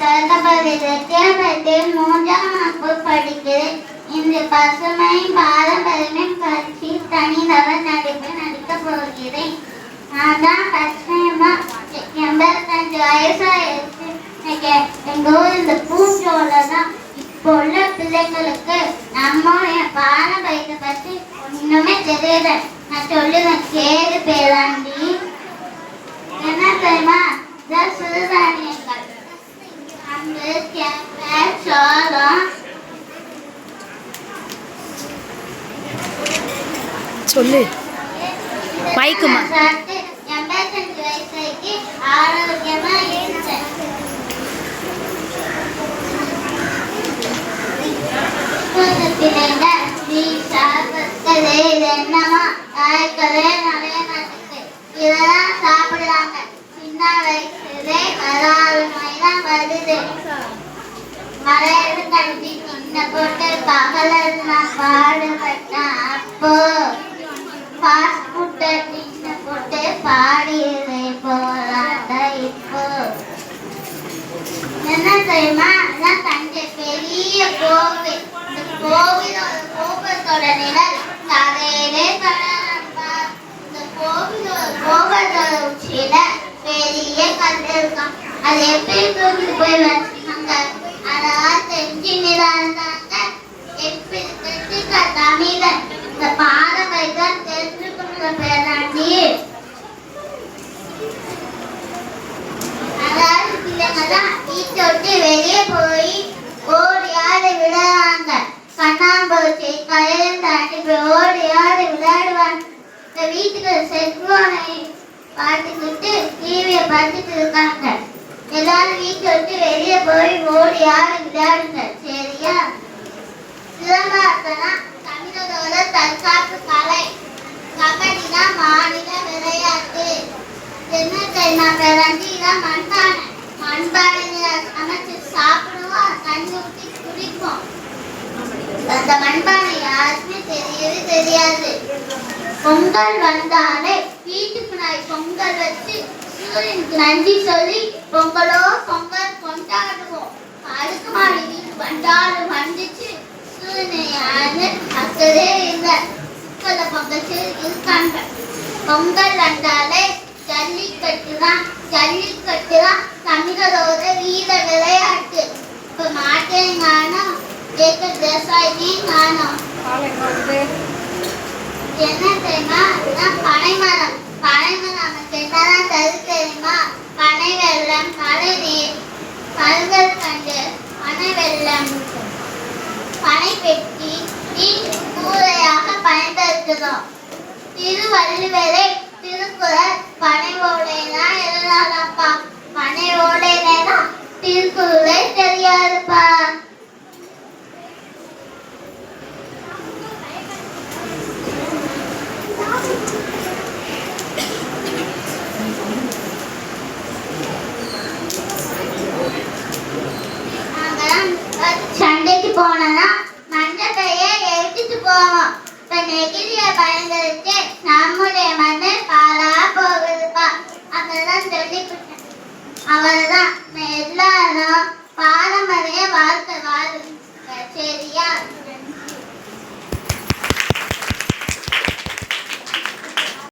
தளபதி மூன்றாம் வகுப்பு படிக்கிறேன். இன்று பசுமை பாரம்பரியம் கட்சி தனிநபர் நடிப்பு நடிக்க போகிறேன். நான் தான் எண்பத்தஞ்சு வயசாயிருச்சு ஊர் இந்த பூஞ்சோல தான். இப்போ உள்ள பிள்ளைங்களுக்கு நம்மளுடைய பாரம்பரியத்தை பத்தி தெரியல. நான் சொல்லுவேன் கேடு பேராண்டி. என்ன தெரியுமா? சொல்லு. மைக்குமா. நீ சாப்பிட்டது இது என்னமா? காய்க்கவே நிறைய மாட்டேங்குது இதெல்லாம் சாப்பிடலாங்க. சின்ன வயசுலே வராது வருது. மலையில கஞ்சி சின்ன போட்டு பகல நான் பாடுபட்டேன் அப்போ? ஃபாஸ்ட் ஃபுட்டை சின்ன போட்டு பாடியதை போலாத இப்போ? என்ன தெரியுமா? அதான் தஞ்சை பெரிய கோவில். இந்த கோவிலோட கோபுரத்தோட நிழல். தலையிலே படாதப்பா இந்த கோவிலோட கோபுரத்தோட உச்சியில பெரிய கல் இருக்கும். அது எப்படி தூக்கிட்டு போய் வச்சிருக்காங்க அதெல்லாம் நிலாந்தாங்க தமிழன் இந்த தெரிஞ்சுக்கணுங்க பேராண்டி அதாவது வீட்டை விட்டு வெளியே போய் ஓடி ஆடி விளையாடுறாங்க கண்ணாம்பூச்சி கயிறு தாண்டி போய் ஓடி ஆடி விளையாடுவாங்க. இந்த வீட்டுக்கு செல்போனை பார்த்துக்கிட்டு டிவியை பார்த்துட்டு இருக்காங்க. எல்லாரும் வீட்டை விட்டு வெளியே போய் ஓடி யார் விளையாடுங்க சரியா? சிலம்பாட்டம்னா தமிழரோட தற்காப்பு கலை. கபடினா மாநில விளையாட்டு. என்ன தெரியுமா பேரண்டி இதான் மண்பானை. மண்பானையில சமைச்சு சாப்பிடுவோம் தண்ணி ஊற்றி குடிப்போம். அந்த மண்பானை யாருக்குமே தெரியவே தெரியாது. பொங்கல் வந்தாலே வீட்டுக்கு நாய் பொங்கல் வச்சு நன்றி சொல்லி பொங்கலோ பொங்கல் கொண்டாடுவோம். அதுக்கு மாடி வந்தாலும் வந்துச்சு. யாரு அக்கதே இல்லை. இப்போத பொங்கல் இருக்காங்க. பொங்கல் வந்தாலே ஜல்லிக்கட்டு தான் ஜல்லிக்கட்டு தான் தமிழரோட வீர விளையாட்டு. இப்போ மாட்டையும் காணும் ஏக்க விவசாயினையும் காணும் என்ன தெரியுமா? பனைமரம். பனைமரம் நமக்கு என்னதான் தெரியுமா? பனை வெள்ளம் மழை நீர் பல்கள் கண்டு பனை வெள்ளம் பனை பெட்டி வீட்டு கூரையாக பயன்படுத்துகிறோம் திருவள்ளுவரை திருக்குறள் பனை ஓடைனா எழுதாதப்பா. பனை ஓடைனா தெரியாதுப்பா. போனதா மன்றத்தையே எடுத்துட்டு போவோம். இப்ப நெகிழிய பயன்படுத்தி நம்முடைய மண்ணை பாலா போகுதுப்பா. அதான் சொல்லி கொடுத்தேன் எல்லாரும் பாரம்பரிய வாழ்க்கை வாழுங்க சரியா?